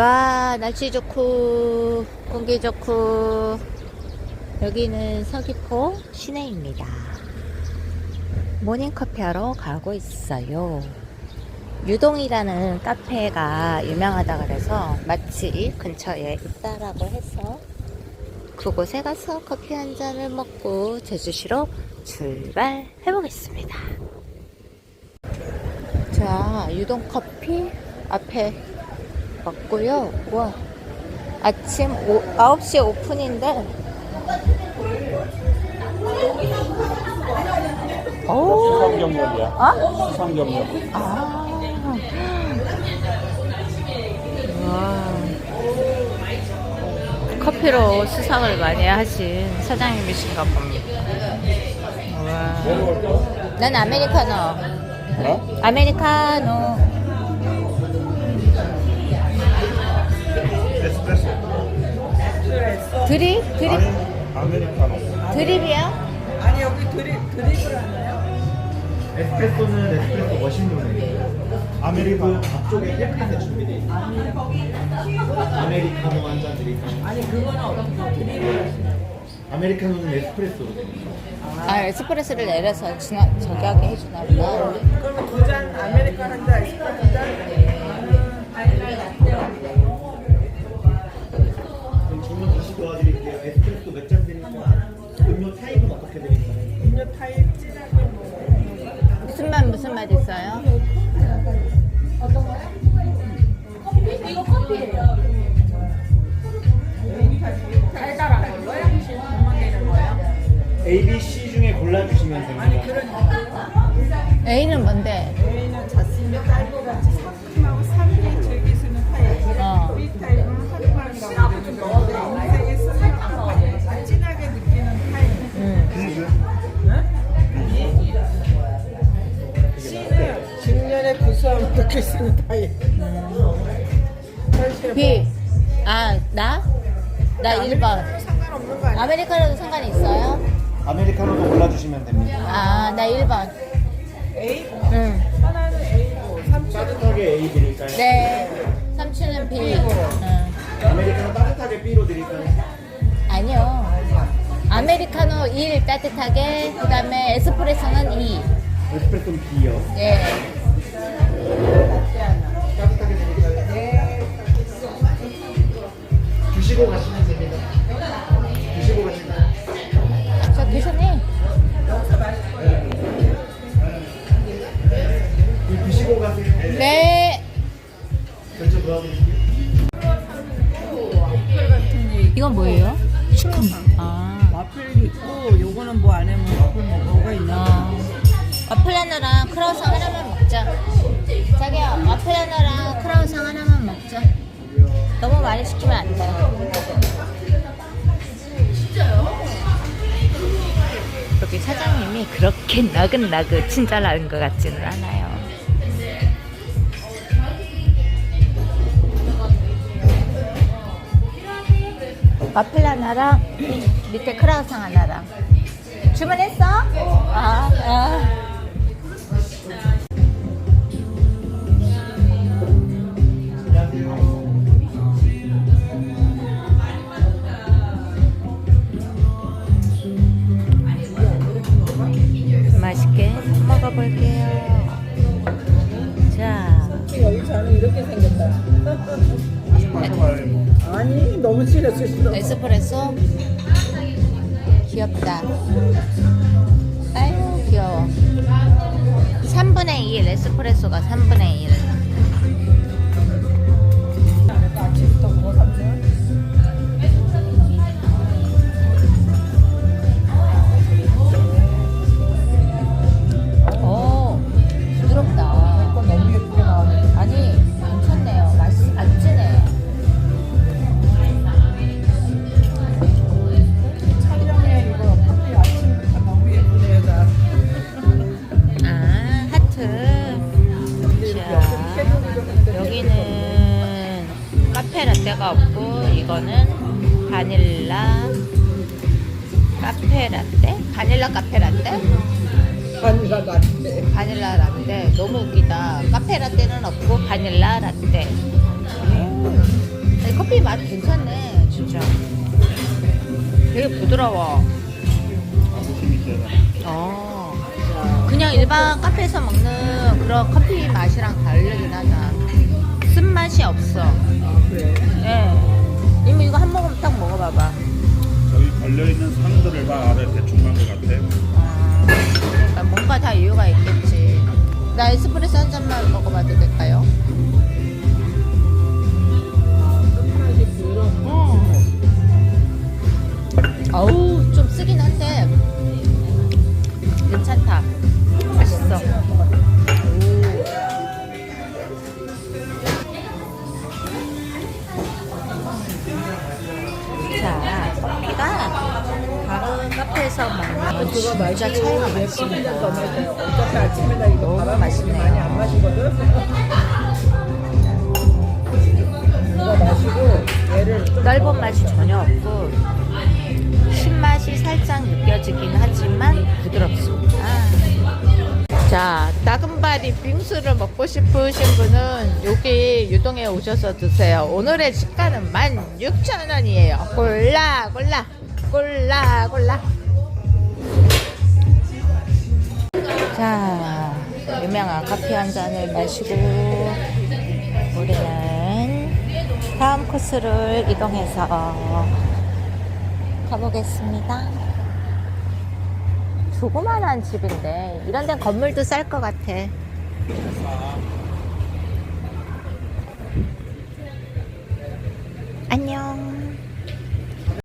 와 날씨 좋고 공기 좋고 여기는 서귀포 시내입니다. 모닝커피 하러 가고 있어요. 유동이라는 카페가 유명하다 그래서 마치 근처에 있다라고 해서 그곳에 가서 커피 한 잔을 먹고 제주시로 출발해 보겠습니다. 자, 유동 커피 앞에 왔고요. 와, 아침 오, 9시 오픈인데. 오, 수상경력이야. 어? 수상경력. 아. 와. 커피로 수상을 많이 하신 사장님이신가 봅니다. 와. 난 아메리카노. 어? 아메리카노. 드립? 드립? 아니, 아메리카노. 드립이야? 아니 여기 드립 드립을 하나요? 에스프레소는 에스프레소 머신용이에요. 아메리카노 앞쪽에 햇빛에 준비되어 있어요. 아메리카노 한 잔 드릴까요? 아니 그거는 어떻게 드립을 하시나요? 아메리카노는 에스프레소로 되어 있어요. 아, 에스프레소를 내려서 저기 하게 해주나 보다. 그러면 두잔 아메리카노 한 잔, 에스프레소 한 잔. 음료 타입은 어떻게 드릴까요? 음료 타입 뭐 무슨 맛, 무슨 맛 있어요? 달달한 걸로요? 주문되는 거예요? A, B, C 중에 골라주시면 됩니다. A는 뭔데? B. 아, 나? 나 1번. 상관없는 거 아니야? 아메리카노도 상관이 있어요? 아메리카노도 골라주시면 됩니다. 아, 나 1번. A? 응. 하나는 A고 삼촌은 따뜻하게 A 드릴까요? 네. 삼촌은 B. 응. 아메리카노 따뜻하게 B로 드릴까요? 아니요. 아메리카노 1 따뜻하게, 그 다음에 에스프레소는 2. 에스프레소는 B요. 예. 드시고 가시면 됩니다. 드시고 가실까요? 저 교수님. 네, 드시고 가세요. 네. 결제 도와드릴게요. 이건 뭐예요? 시큼. 아. 와플 있고 요거는 뭐 안에 뭐 와플 뭐 뭐가 있나? 아. 와플 하나랑 크라우상 하나만 먹자. 자기야, 와플 하나랑 크라우상 하나만 먹자. 너무 많이 시키면 안 돼. 여기 사장님이 그렇게 나긋나긋 친절한 것 같지는 않아요. 와플 하나랑 밑에 크라우상 하나랑 주문했어? 아, 아. 아니 너무 친했을 수도. 에스프레소 귀엽다. 아유 귀여워. 3분의 1 에스프레소가 3분의 1. 라떼가 없고 이거는 바닐라 카페 라떼? 바닐라 카페 라떼? 바닐라 라떼. 바닐라 라떼 너무 웃기다 카페 라떼는 없고 바닐라 라떼 이 커피 맛 괜찮네, 진짜. 되게 부드러워. 어. 그냥 일반 카페에서 먹는 그런 커피 맛이랑 다르긴 하다. 쓴맛이 없어. 그래. 예. 이모 이거 한 모금 딱 먹어봐봐. 저기 걸려있는 상들을 봐 아래 대충 간것 같아. 아, 그러니까 뭔가 다 이유가 있겠지. 나 에스프레소 한 잔만 먹어봐도 될까요? 카페에서 먹는 진짜 차이가 내 많습니다. 어차피 아침에 나 이거 너무 바람 맛있네요. 많이 안 마시거든. 이거 마시고 얘를 좀 넓은 맛이 전혀 없고 신맛이 살짝 느껴지긴 하지만 부드럽습니다. 자, 다금바리 빙수를 먹고 싶으신 분은 여기 유동에 오셔서 드세요. 오늘의 시가는 16,000원이에요. 골라, 골라, 골라, 골라. 자, 유명한 커피 한 잔을 마시고 우리는 다음 코스를 이동해서 가보겠습니다. 조그만한 집인데 이런 데는 건물도 쌀 것 같아.